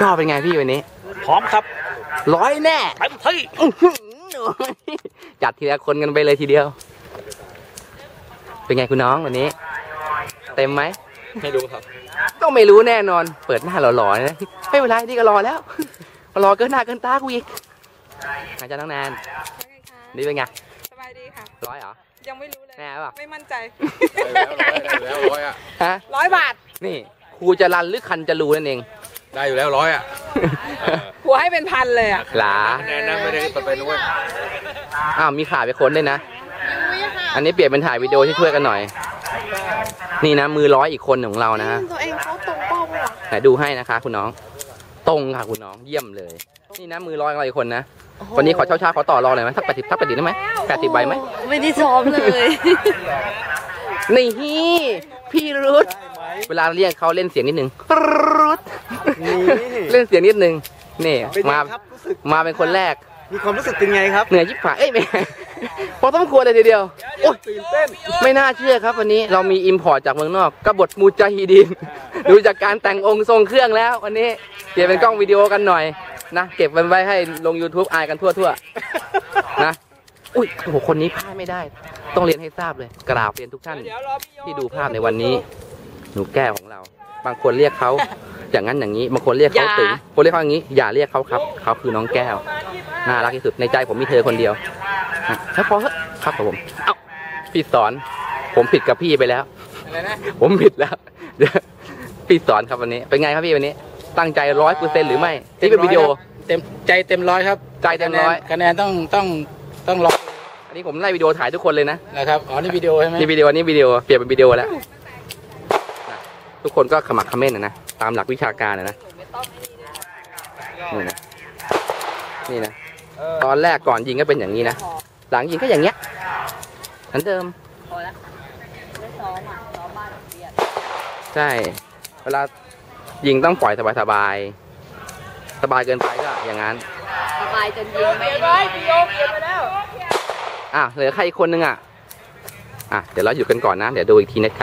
ก็เป็นไงพี่วันนี้ พร้อมครับ ร้อยแน่เต็มที่อื้อหือจัดทีละคนกันไปเลยทีเดียว เป็นไงคุณน้องวันนี้ เต็มไหมไม่รู้ครับ ต้องไม่รู้แน่นอน เปิดหน้าหล่อๆนะไม่เป็นไรนี่ก็รอแล้วรอเกินหน้าเกินตากูอีกอาจารย์น้องแนนนี่เป็นไงสบายดีค่ะร้อยเหรอยังไม่รู้เลยแน่ป่ะไม่มั่นใจได้อยู่แล้วร้อยได้อยู่แล้วร้อยอะฮะร้อยบาทนี่ ครูจะรันหรือคันจะรูนั่นเอง ได้อยู่แล้วร้อยอะหัวให้เป็นพันเลยอะหลาแน่นะไม่ได้ไปนู้นอ้าวมีขาไปค้นด้วยนะ อันนี้เปลี่ยนเป็นถ่ายวิดีโอที่ช่วยกันหน่อย นี่นะมือร้อยอีกคนของเรานะฮะตัวเองเขาตรงเป้าปะวะไหนดูให้นะคะ คุณน้อง ตรงค่ะคุณน้องเยี่ยมเลย นี่นะมือร้อยของเราอีกคนนะวันนี้ขอเช่าชาขอต่อรองหน่อยไหมสักแปดสิบสักแปดสิบได้ไหมแปดสิบใบไหมไม่ได้ซ้อมเลยนี่ พี่รุธเวลาเรียกเขาเล่นเสียงนิดนึงรุธเล่นเสียงนิดนึงนี่เป็นไงมาครับรู้สึกมาเป็นคนแรก มีความรู้สึกเป็นไงครับเหนื่อยยิบผายเอ้ยไม่พอต้องควรเลยทีเดียวโอ้ยตื่นเต้นไม่น่าเชื่อครับวันนี้เรามีอิมพอร์ตจากเมืองนอกกบฏมูจาฮิดีนดูจากการแต่งองค์ทรงเครื่องแล้ว วันนี้เปลี่ยนเป็นกล้องวิดีโอกันหน่อยนะเก็บมันไว้ให้ลง YouTube อายกันทั่วๆนะอุ้ยโอ้โหคนนี้พลาดไม่ได้ ต้องเรียนให้ทราบเลยกราบเรียนทุกท่านเดี๋ยวรอพี่โยที่ดูภาพในวันนี้ หนูแก้วของเรา บางคนเรียกเขาอย่างนั้นอย่างนี้บางคนเรียกเขาอย่าตึงคนเรียกเขาอย่างนี้ อย่าเรียกเขาครับ เขาคือน้องแก้วน่ารักที่สุดในใจผมมีเธอคนเดียวนะแล้วพอเถอะครับผมเอ้าพี่สอน ผมผิดกับพี่ไปแล้วผมผิดแล้วเดี๋ยวพี่สอนครับวันนี้ เป็นไงครับพี่วันนี้ ตั้งใจร้อยเปอร์เซ็นต์หรือไม่นี่เป็นวิดีโอ เต็มใจเต็มร้อยครับ ใจเต็มร้อยคะแนนต้องต้องต้องรออั นนี้ผมไล่วิดีโอถ่ายทุกคนเลยนะนะครับอ๋อนี่วิดีโอใช่ไหมนี่วิดีโอนี่วิดีโอเปลี่ยนเป็นวิดีโอแล้วนะทุกคนก็ขมักเขม้นนะนะตามหลักวิชาการนะนะนี่นะนี่นะตอนแรกก่อนยิงก็เป็นอย่างนี้นะหลังยิงก็อย่างเงี้ยเหมือนเดิมพอละได้ซ้อมอะซ้อมบ้านเรียนใช่ เวลายิงต้องปล่อยสบายสบายๆสบายเกินไปก็อย่างนั้น สบายจนยิงไม่ร้อยพี่โยเปลี่ยนไปแล้ว อะเหลือใครอีกคนนึงอะอะเดี๋ยวเราหยุดกันก่อนนะ เดี๋ยวดูอีกทีนะครับ